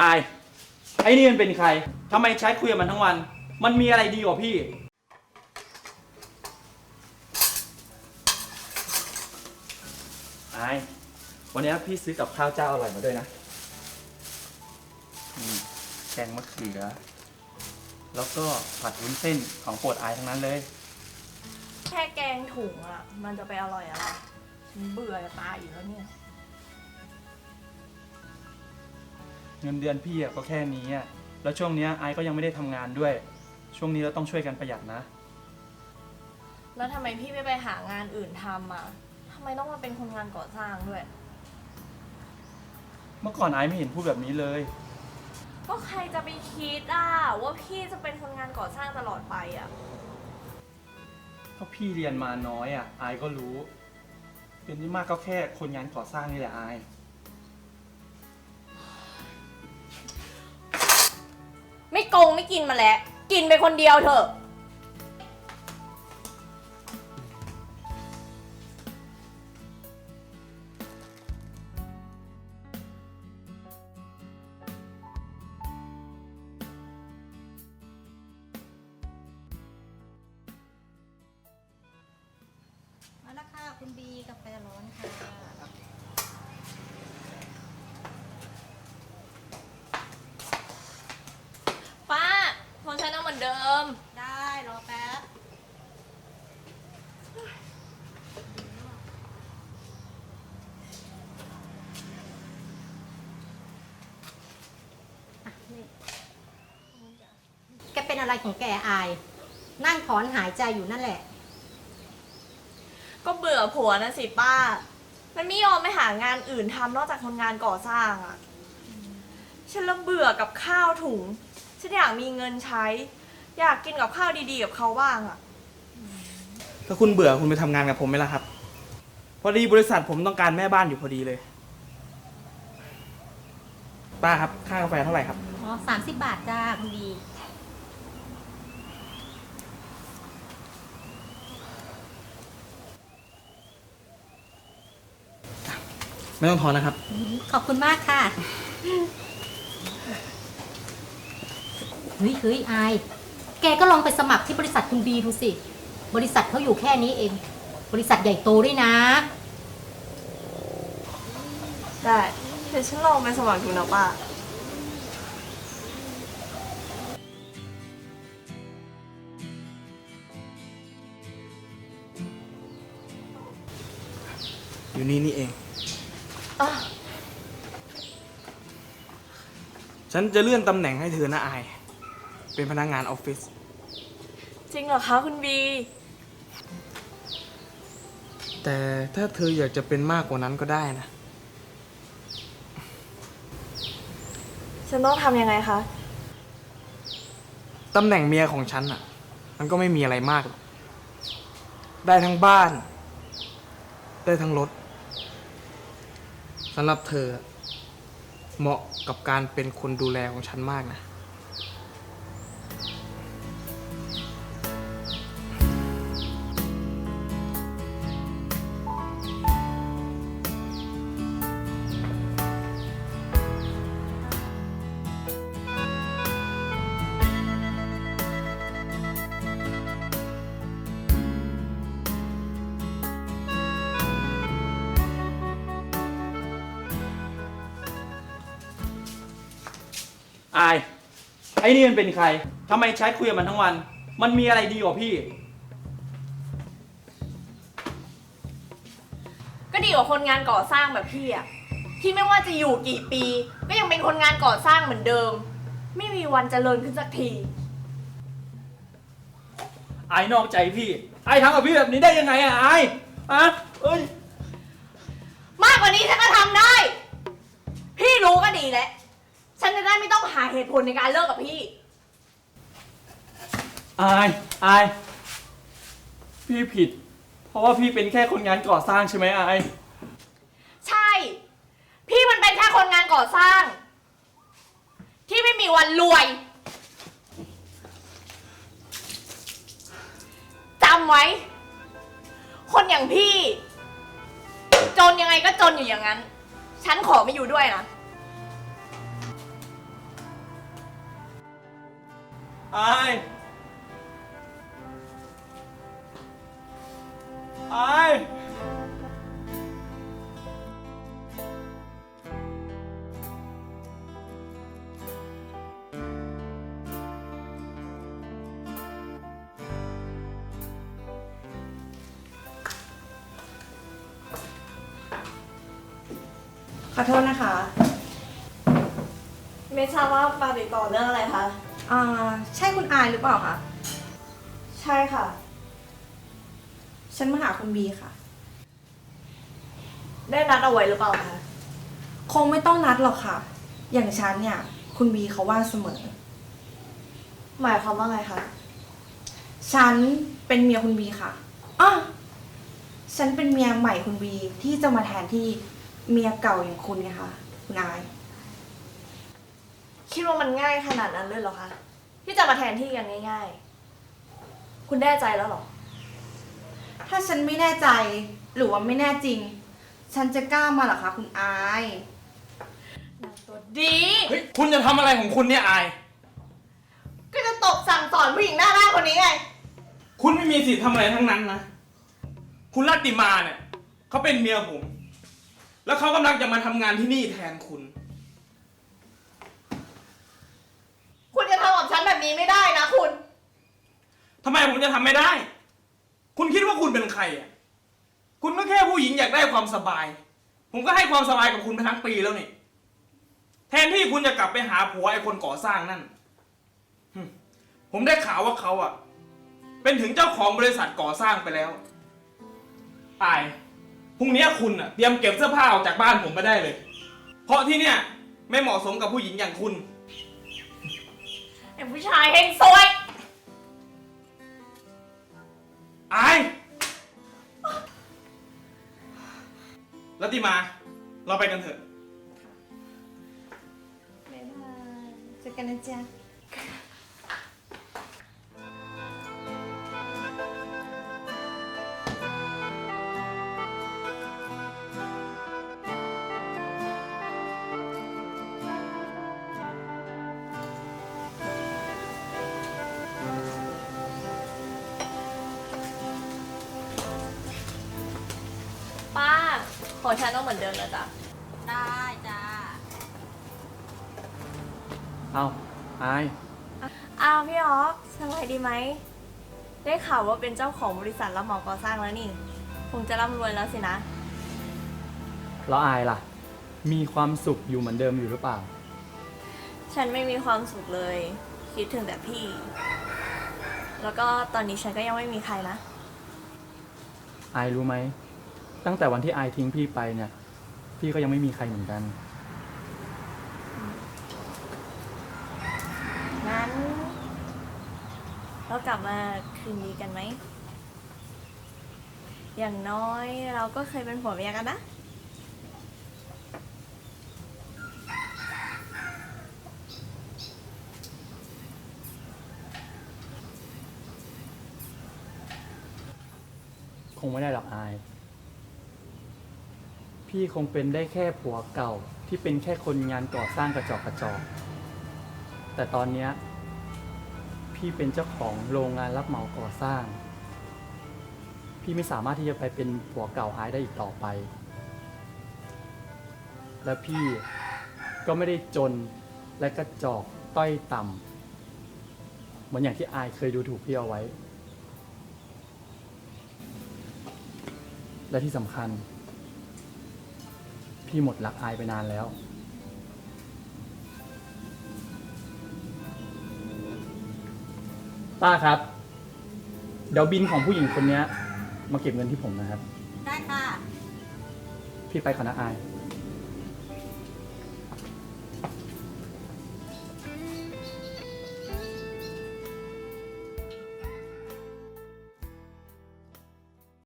อาย ไอ้นี่มันเป็นใครทำไมใช้คุยกับมันทั้งวัน มันมีอะไรดีกว่าพี่ อาย วันนี้พี่ซื้อกับข้าวเจ้าอร่อยมาด้วยนะอืมแกงมะเขือ แล้วก็ผัดวุ้นเส้นของโปรดอายทั้งนั้นเลย แค่แกงถุงอะ มันจะไปอร่อยอะไรฉันเบื่อจะตายอยู่แล้วเนี่ย เงินเดือนพี่อะก็แค่นี้อะแล้วช่วงเนี้ยไอซ์ก็ยังไม่ได้ทำงานด้วย ช่วงนี้เราต้องช่วยกันประหยัดนะ แล้วทำไมพี่ไม่ไปหางานอื่นทำอะทำไมต้องมาเป็นคนงานก่อสร้างด้วย เมื่อก่อนไอซ์ไม่เห็นพูดแบบนี้เลย ก็ใครจะไปคิดอะว่าพี่จะเป็นคนงานก่อสร้างตลอดไปอะก็พี่เรียนมาน้อยอะไอซ์ก็รู้ เป็นที่มากก็แค่คนงานก่อสร้างนี่แหละไอซ์ ไม่โกงไม่กินมาแล้ว กินไปคนเดียวเถอะมาแล้วค่ะคุณบีกาแฟร้อนค่ะ ป้าของฉันเอาเหมือนเดิม ได้รอแป๊บอะนี่ แกเป็นอะไรของแกอาย นั่งถอนหายใจอยู่นั่นแหละ ก็เบื่อผัวนะสิป้า มันไม่ยอมไปหางานอื่นทำนอกจากคนงานก่อสร้างอะฉันเริ่มเบื่อกับข้าวถุง ฉันอยากมีเงินใช้ อยากกินกับข้าวดีๆกับเขาบ้างอะถ้าคุณเบื่อคุณไปทำงานกับผมไหมล่ะครับ พอดีบริษัทผมต้องการแม่บ้านอยู่พอดีเลย ป้าครับค่ากาแฟเท่าไหร่ครับอ๋อสามสิบบาทจ้าคุณบี ไม่ต้องทอนนะครับ ขอบคุณมากค่ะเฮ้ยเฮ้ยอาย แกก็ลองไปสมัครที่บริษัทคุณบีดูสิ บริษัทเขาอยู่แค่นี้เอง บริษัทใหญ่โตด้วยนะ ได้เดี๋ยวฉันลองไปสมัครดูนะป้า อยู่นี่นี่เองอะ ฉันจะเลื่อนตำแหน่งให้เธอนะอาย เป็นพนักงานออฟฟิศ จริงเหรอคะคุณบี แต่ถ้าเธออยากจะเป็นมากกว่านั้นก็ได้นะ ฉันต้องทำยังไงคะ ตำแหน่งเมียของฉันอะ มันก็ไม่มีอะไรมากหรอกได้ทั้งบ้าน ได้ทั้งรถ สำหรับเธอ เหมาะกับการเป็นคนดูแลของฉันมากนะ อาย ไอ้นี่มันเป็นใครทำไมใช้คุยกับมันทั้งวัน มันมีอะไรดีกว่าพี่ ก็ดีกว่าคนงานก่อสร้างแบบพี่อะที่ไม่ว่าจะอยู่กี่ปี ก็ยังเป็นคนงานก่อสร้างเหมือนเดิม ไม่มีวันเจริญขึ้นสักที ไอ้นอกใจพี่ ไอ้ทำกับพี่แบบนี้ได้ยังไงอะไอ้อะเอ้ย มากกว่านี้ฉันก็ทำได้ พี่รู้ก็ดีแหละ ฉันจะได้ไม่ต้องหาเหตุผลในการเลิกกับพี่ อาย อาย พี่ผิด เพราะว่าพี่เป็นแค่คนงานก่อสร้างใช่ไหมอาย ใช่ พี่มันเป็นแค่คนงานก่อสร้าง ที่ไม่มีวันรวยจำไว้ คนอย่างพี่ จนยังไงก็จนอยู่อย่างนั้น ฉันขอไม่อยู่ด้วยนะ อายอายขอโทษนะคะ ไม่ทราบว่ามาติดต่อเรื่องอะไรคะ อ่าใช่คุณอายหรือเปล่าคะ ใช่ค่ะ ฉันมาหาคุณบีค่ะ ได้นัดเอาไว้หรือเปล่าคะ คงไม่ต้องนัดหรอกค่ะ อย่างฉันเนี่ย คุณบีเขาว่างเสมอ หมายความว่าไงคะ ฉันเป็นเมียคุณบีค่ะอ้อฉันเป็นเมียใหม่คุณบีที่จะมาแทนที่เมียเก่าอย่างคุณไงคะคุณอาย คิดว่ามันง่ายขนาดนั้นเลยเหรอคะ ที่จะมาแทนที่กันง่าย ๆ คุณแน่ใจแล้วเหรอ ถ้าฉันไม่แน่ใจหรือว่าไม่แน่จริง ฉันจะกล้ามาเหรอคะคุณอาย ตัวดี เฮ้ยคุณจะทำอะไรของคุณเนี่ยอาย ก็จะตบสั่งสอนผู้หญิงหน้าด้านคนนี้ไง คุณไม่มีสิทธิ์ทำอะไรทั้งนั้นนะ คุณรัตติมาเนี่ยเขาเป็นเมียผม แล้วเขากำลังจะมาทำงานที่นี่แทนคุณ คุณจะทำกับ ฉันแบบนี้ไม่ได้นะคุณ ทำไมผมจะทำไม่ได้ คุณคิดว่าคุณเป็นใครอะ คุณก็แค่ผู้หญิงอยากได้ความสบาย ผมก็ให้ความสบายกับคุณมาทั้งปีแล้วนี่ แทนที่คุณจะกลับไปหาผัวไอ้คนก่อสร้างนั่นหึผมได้ข่าวว่าเขาอะ เป็นถึงเจ้าของบริษัทก่อสร้างไปแล้วอาย พรุ่งนี้คุณอะเตรียมเก็บเสื้อผ้าออกจากบ้านผมไปได้เลย เพราะที่เนี่ยไม่เหมาะสมกับผู้หญิงอย่างคุณ ไอ้ผู้ชายเฮงซวยอายลัตติมา เราไปกันเถอะเจอกันนะจ๊ะ ของฉันต้องเหมือนเดิมนะจ๊ะ ได้จ้าเอาอายอ้าวพี่ออฟสบายดีไหม ได้ข่าวว่าเป็นเจ้าของบริษัทรับเหมาก่อสร้างแล้วนี่ คงจะร่ำรวยแล้วสินะ แล้วอายล่ะ มีความสุขอยู่เหมือนเดิมอยู่หรือเปล่า ฉันไม่มีความสุขเลย คิดถึงแต่พี่ แล้วก็ตอนนี้ฉันก็ยังไม่มีใครนะ อายรู้ไหม ตั้งแต่วันที่อายทิ้งพี่ไปเนี่ย พี่ก็ยังไม่มีใครเหมือนกัน งั้น เรากลับมาคืนดีกันไหม อย่างน้อยเราก็เคยเป็นผัวเมียกันนะ คงไม่ได้หรอกอาย พี่คงเป็นได้แค่ผัวเก่าที่เป็นแค่คนงานก่อสร้างกระจอกกระจอกแต่ตอนเนี้ยพี่เป็นเจ้าของโรงงานรับเหมาก่อสร้าง พี่ไม่สามารถที่จะไปเป็นผัวเก่าอายได้อีกต่อไป และพี่ก็ไม่ได้จนและกระจอกต้อยต่ำเหมือนอย่างที่อายเคยดูถูกพี่เอาไว้ และที่สำคัญ พี่หมดรักอายไปนานแล้ว ป้าครับ เดี๋ยวบินของผู้หญิงคนเนี้ย มาเก็บเงินที่ผมนะครับ ได้ค่ะ พี่ไปก่อนนะอาย